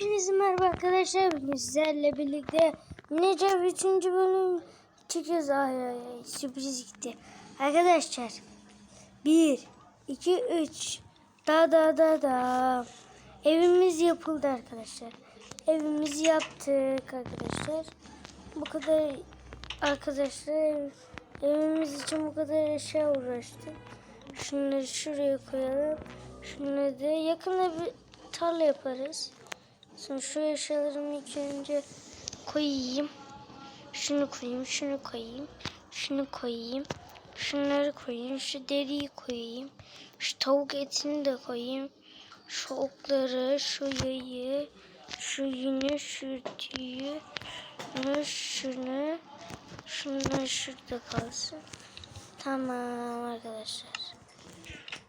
Hepinize merhaba arkadaşlar. Bugün sizlerle birlikte Ninja 3. bölüm çekiyoruz. Ay ay ay sürpriz gitti. Arkadaşlar 1, 2, 3 da da da da Evimiz yapıldı arkadaşlar. Evimizi yaptık arkadaşlar. Bu kadar arkadaşlar ev- evimiz için bu kadar eşya uğraştık. Şunları şuraya koyalım. Şunları da yakında bir tarla yaparız. Sonra şu eşyalarımı ilk önce koyayım. Şunu koyayım, şunu koyayım, şunu koyayım. Şunları koyayım, şu deriyi koyayım. Şu tavuk etini de koyayım. Şu okları, şu yayı, şu yünü, şu tüyü, şunu, şunu, şunlar şurada kalsın. Tamam arkadaşlar.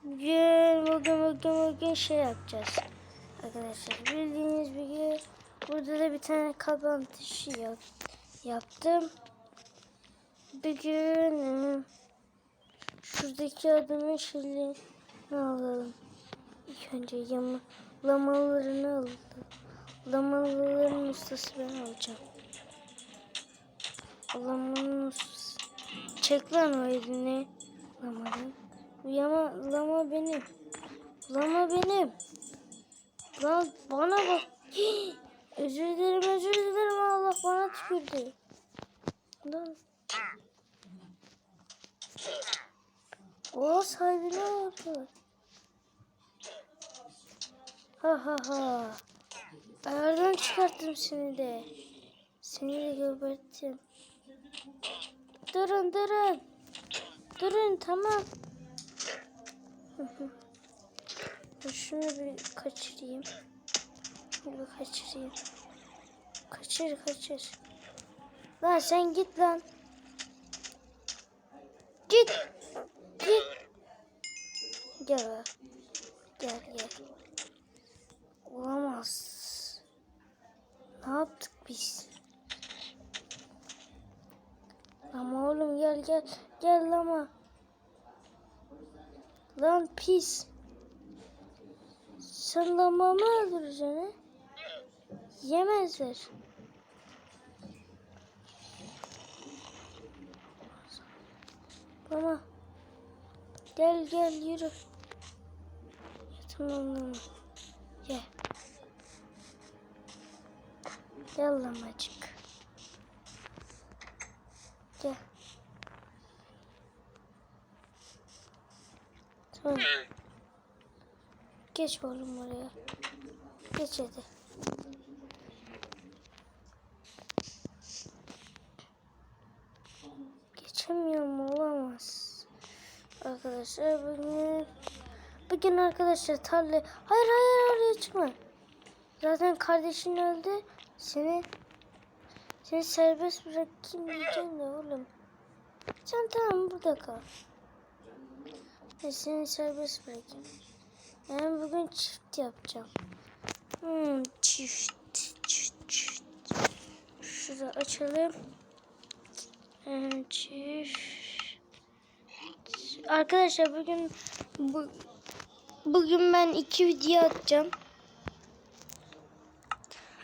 Bugün, bugün, bugün, bugün şey yapacağız. Arkadaşlar bildiğiniz gibi burada da bir tane kaban taşı yap, yaptım. Bugün e, şuradaki adamın şeyini alalım. İlk önce yama, lamalarını alalım. Lamaların ustası ben olacağım. Lamanın ustası. Çek lan o elini. Lamanın. Yama, lama benim. Lama benim. Lan bana bak. Özür dilerim özür dilerim Allah bana tükürdü. Lan. O sahibine oldu. Ha ha ha. Ayardan çıkarttım seni de. Seni de geberttim. Durun durun. Durun tamam. Dur Şunu bir kaçırayım. Şunu bir kaçırayım. Kaçır kaçır. Lan sen git lan. Git. Git. Gel. Gel gel. Olamaz. Ne yaptık biz? Ama oğlum gel gel. Gel lama. Lan pis. Sen lamamı öldüreceksin he? Yemezler. Lama. Gel gel yürü. Tamam lama. Gel. Gel lamacık. Gel. Tamam. Geç oğlum oraya. Geç hadi. Geçemiyorum olamaz. Arkadaşlar bugün bugün arkadaşlar tarla hayır hayır oraya çıkma. Zaten kardeşin öldü. Seni seni serbest bırakayım diyeceğim de oğlum. Sen tamam burada kal. Ben seni serbest bırakayım. Ben bugün çift yapacağım. Hmm, çift, çift, çift. Şurada açalım. Hmm, çift. Arkadaşlar bugün bu, bugün ben iki video atacağım.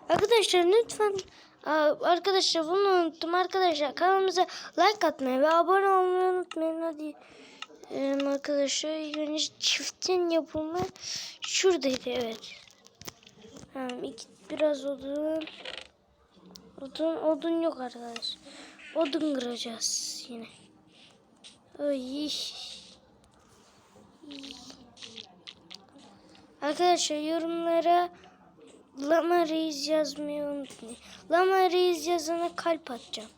Arkadaşlar lütfen arkadaşlar bunu unuttum arkadaşlar kanalımıza like atmayı ve abone olmayı unutmayın hadi ee, arkadaşlar önce çiftin yapımı şuradaydı evet. Tamam iki, biraz odun. Odun, odun yok arkadaş. Odun kıracağız yine. Ay. Arkadaşlar yorumlara Lama Reis yazmayı unutmayın. Lama Reis yazana kalp atacağım.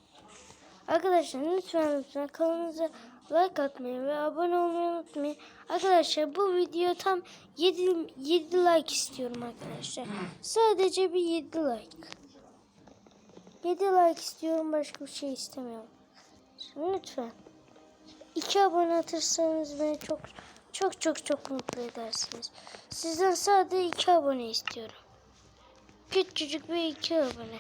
Arkadaşlar lütfen lütfen kanalımıza like atmayı ve abone olmayı unutmayın. Arkadaşlar bu video tam 7, 7 like istiyorum arkadaşlar. Sadece bir 7 like. 7 like istiyorum başka bir şey istemiyorum. Lütfen. 2 abone atırsanız beni çok çok çok çok mutlu edersiniz. Sizden sadece 2 abone istiyorum. Küçücük bir 2 abone.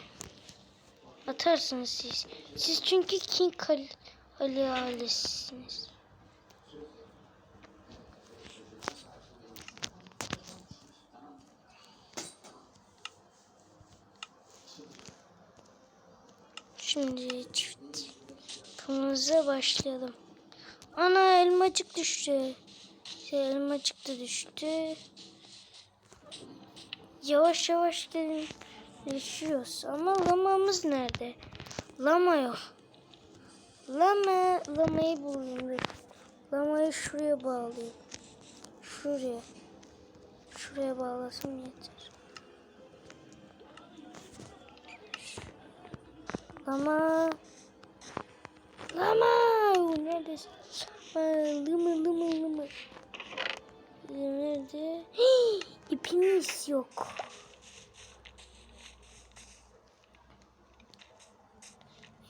Atarsınız siz. Siz çünkü King Ali, Ali ailesiniz. Şimdi çift kırmızı başlayalım. Ana elmacık düştü. Şey, elmacık da düştü. Yavaş yavaş gelin. Yaşıyoruz ama lamamız nerede? Lama yok. Lama, lamayı bulayım. Lamayı şuraya bağlayayım. Şuraya. Şuraya bağlasam yeter. Lama. Lama. Neredesin? Lama lama lama. Nerede? Hii, İpimiz yok.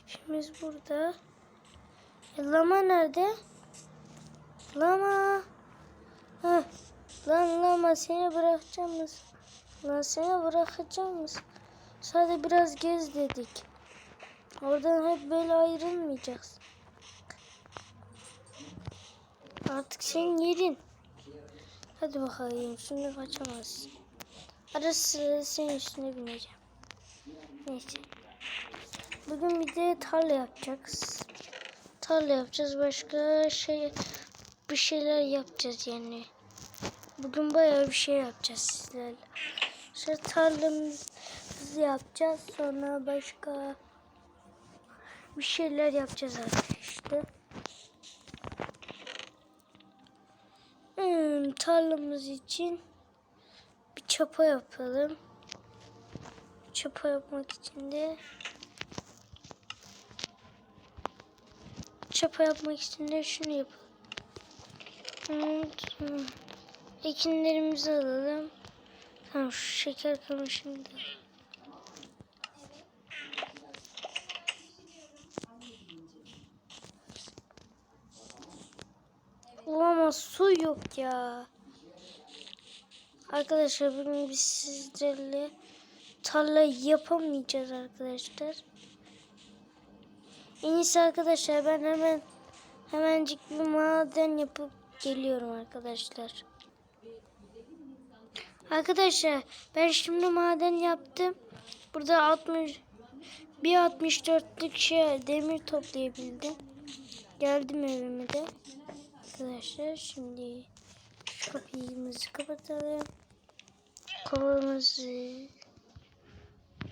İpimiz burada. Lama nerede? Lama. Heh. Lan lama seni bırakacağım mısın? Lan seni bırakacağım mısın? Sadece biraz gez dedik. Oradan hep böyle ayrılmayacaksın. Artık senin yerin. Hadi bakalım şimdi kaçamazsın. Ara sıra senin üstüne bineceğim. Neyse. Bugün bir de tarla yapacağız. Tarla yapacağız. Başka şey bir şeyler yapacağız yani. Bugün bayağı bir şey yapacağız sizlerle. Sonra tarlamızı yapacağız. Sonra başka bir şeyler yapacağız arkadaşlar. Hmm, tarlamız için bir çapa yapalım. Çapa yapmak için de çapa yapmak için şunu yapalım. Ekinlerimizi alalım. Tamam şu şeker kamışını da. Olamaz su yok ya. Arkadaşlar bugün biz sizlerle tarla yapamayacağız arkadaşlar. En iyisi arkadaşlar ben hemen hemencik bir maden yapıp geliyorum arkadaşlar. Arkadaşlar ben şimdi maden yaptım. Burada 60 bir 64'lük şey demir toplayabildim. Geldim evime de. Arkadaşlar şimdi kapıyımızı kapatalım. Kovamızı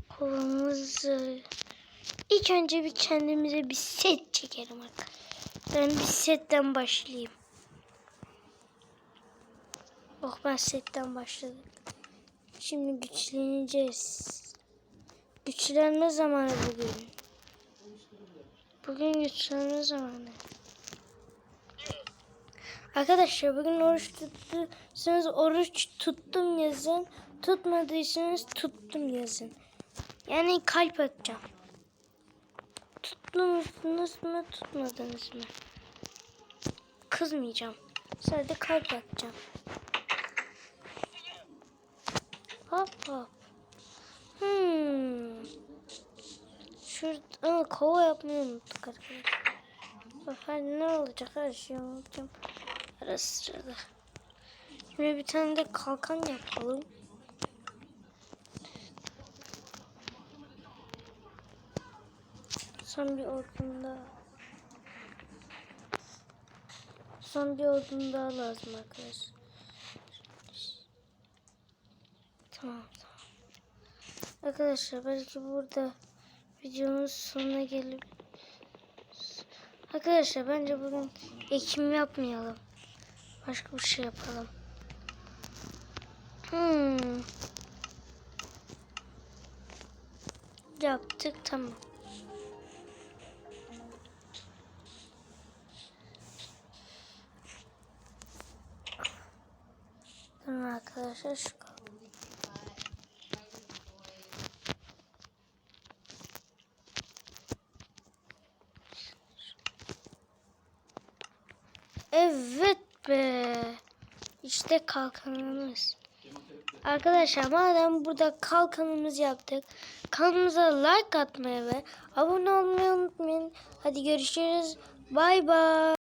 kovamızı ilk önce bir kendimize bir set çekelim arkadaşlar. Ben bir setten başlayayım. Oh ben setten başladım. Şimdi güçleneceğiz. Güçlenme zamanı bugün. Bugün güçlenme zamanı. Arkadaşlar bugün oruç tuttuyseniz oruç tuttum yazın. Tutmadıysanız tuttum yazın. Yani kalp atacağım. Tuttunuz mu tutmadınız mı? Kızmayacağım. Sadece kalp atacağım. Hop hop. Hmm. Şurada Aa, kova yapmayı unuttuk arkadaşlar. Hadi ne olacak her şeyi unutacağım. Ara sırada. Şimdi bir tane de kalkan yapalım. Son bir odun daha. Son bir odun daha lazım arkadaşlar. Tamam tamam. Arkadaşlar belki burada videomuz sonuna gelip Arkadaşlar bence bugün ekim yapmayalım. Başka bir şey yapalım. Hmm. Yaptık tamam. Arkadaşlar şu Evet be. İşte kalkanımız. Arkadaşlar madem burada kalkanımızı yaptık. Kanalımıza like atmayı ve abone olmayı unutmayın. Hadi görüşürüz. Bay bay.